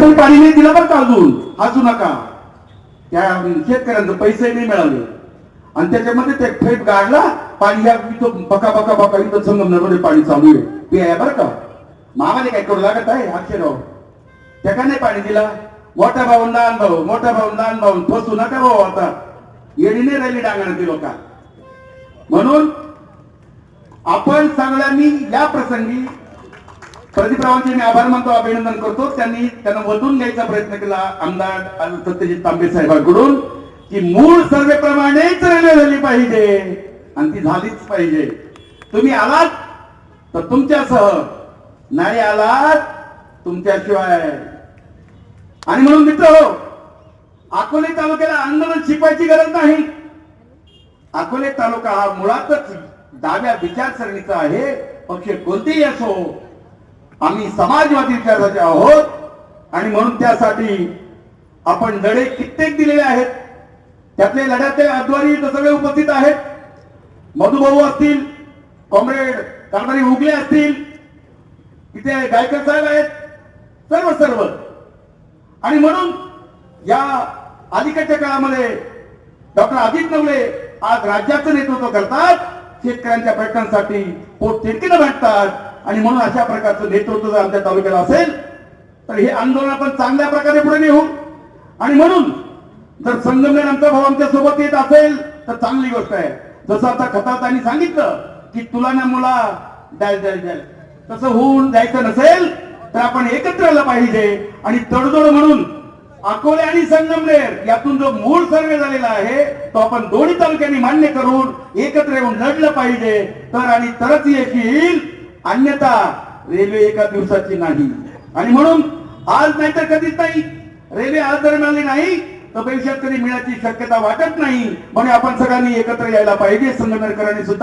तरी पाणी नाही दिलं बरं का अजून? हसू नका. त्या शेतकऱ्यांचं पैसे नाही मिळाले. आणि त्याच्यामध्ये ते फेप गाडला पाणी या इथं बका बका बका इथं संगमनरमध्ये पाणी चालू आहे. ते बरं का? मामाने काय करू लागत आहे अक्षरराव? त्या का नाही पाणी दिला. मोठ्या भाऊ लहान भाऊ मोठ्या भाऊ लहान भाऊ फसू नका भाऊ आता. येणी नाही राहिली डांगणाची लोक. म्हणून आपण सगळ्यांनी या प्रसंगी प्रदीपरावांचे मी आभार मानतो अभिनंदन करतो. त्यांनी त्यांना वधून घ्यायचा प्रयत्न केला आमदार सत्यजित तांबे साहेबांकडून की मूळ सर्वेप्रमाणेच रेल्वे झाली पाहिजे आणि ती झालीच पाहिजे. तुम्ही आलात तर तुमच्यासह नाही आलात तुमच्याशिवाय. आणि म्हणून मित्र हो अकोले तालुक्याला आंदोलन शिकवायची गरज नाही. अकोले तालुका हा मुळातच डाव्या विचारसरणीचा आहे. पक्ष कोणतेही असो आम्ही समाजवादी विचाराचे आहोत. आणि म्हणून त्यासाठी आपण लढे कित्येक दिलेले आहेत. त्यातले लढ्याचे अद्वारी इथं सगळे उपस्थित आहेत. मधुभाऊ असतील कॉम्रेड कामदारी उगले असतील इथे गायकर साहेब आहेत सर्व सर्व. आणि म्हणून या अलीकडच्या काळामध्ये डॉक्टर अजित नवले आज राज्याचं नेतृत्व करतात. शेतकऱ्यांच्या प्रश्नांसाठी पोट तिडकीनं भेटतात. आणि म्हणून अशा प्रकारचं नेतृत्व जर आमच्या तालुक्याला असेल तर हे आंदोलन आपण चांगल्या प्रकारे पुढे नेऊ. आणि म्हणून जर संगमनेर आमचा भाऊ आमच्यासोबत येत असेल तर चांगली गोष्ट आहे. जसं आता खतातांनी सांगितलं की तुला ना मुला द्याल द्याल द्याल. तसं होऊन जायचं नसेल तर आपण एकत्र आलं पाहिजे. आणि तडजोड म्हणून अकोले आणि संगमनेर यातून जो मूळ सर्वे झालेला आहे तो आपण दोन्ही तालुक्यांनी मान्य करून एकत्र येऊन लढलं पाहिजे. तर आणि तरच येईल अन्यथा रेल्वे एका दिवसाची नाही. आणि म्हणून आज नाही तर कधीच नाही. रेल्वे आज जर मिळाली नाही तर भविष्यात कधी मिळायची शक्यता वाटत नाही. म्हणून आपण सगळ्यांनी एकत्र यायला पाहिजे. संगमनेरकरांनी सुद्धा